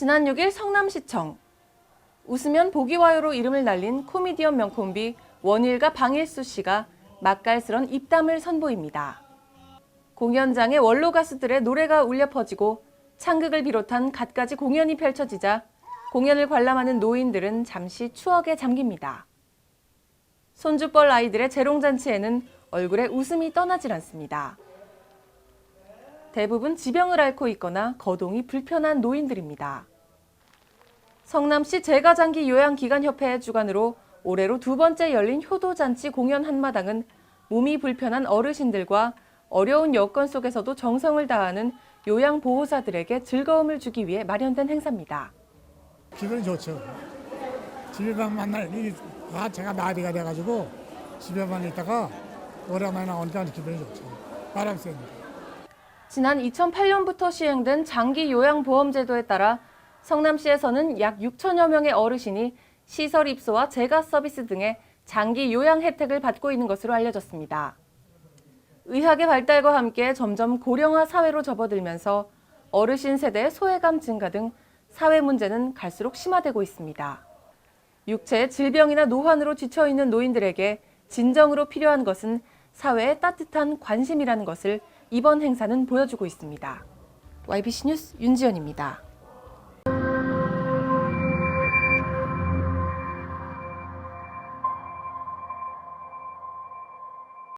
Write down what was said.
지난 6일 성남시청 웃으면 보기 와요로 이름을 날린 코미디언 명콤비 원일과 방일수 씨가 맛깔스런 입담을 선보입니다. 공연장에 원로 가수들의 노래가 울려 퍼지고 창극을 비롯한 갖가지 공연이 펼쳐지자 공연을 관람하는 노인들은 잠시 추억에 잠깁니다. 손주뻘 아이들의 재롱잔치에는 얼굴에 웃음이 떠나질 않습니다. 대부분 지병을 앓고 있거나 거동이 불편한 노인들입니다. 성남시 재가장기 요양기관협회의 주관으로 올해로 두 번째 열린 효도잔치 공연 한마당은 몸이 불편한 어르신들과 어려운 여건 속에서도 정성을 다하는 요양보호사들에게 즐거움을 주기 위해 마련된 행사입니다. 기분이 좋죠. 집에만 만날 일이 다 제가 나이가 돼가지고 집에만 있다가 오랜만에 나오니까 기분이 좋죠. 바람 쐬니까. 지난 2008년부터 시행된 장기 요양보험제도에 따라 성남시에서는 약 6천여 명의 어르신이 시설 입소와 재가 서비스 등의 장기 요양 혜택을 받고 있는 것으로 알려졌습니다. 의학의 발달과 함께 점점 고령화 사회로 접어들면서 어르신 세대의 소외감 증가 등 사회 문제는 갈수록 심화되고 있습니다. 육체의 질병이나 노환으로 지쳐 있는 노인들에게 진정으로 필요한 것은 사회의 따뜻한 관심이라는 것을 이번 행사는 보여주고 있습니다. YBC 뉴스 윤지연입니다.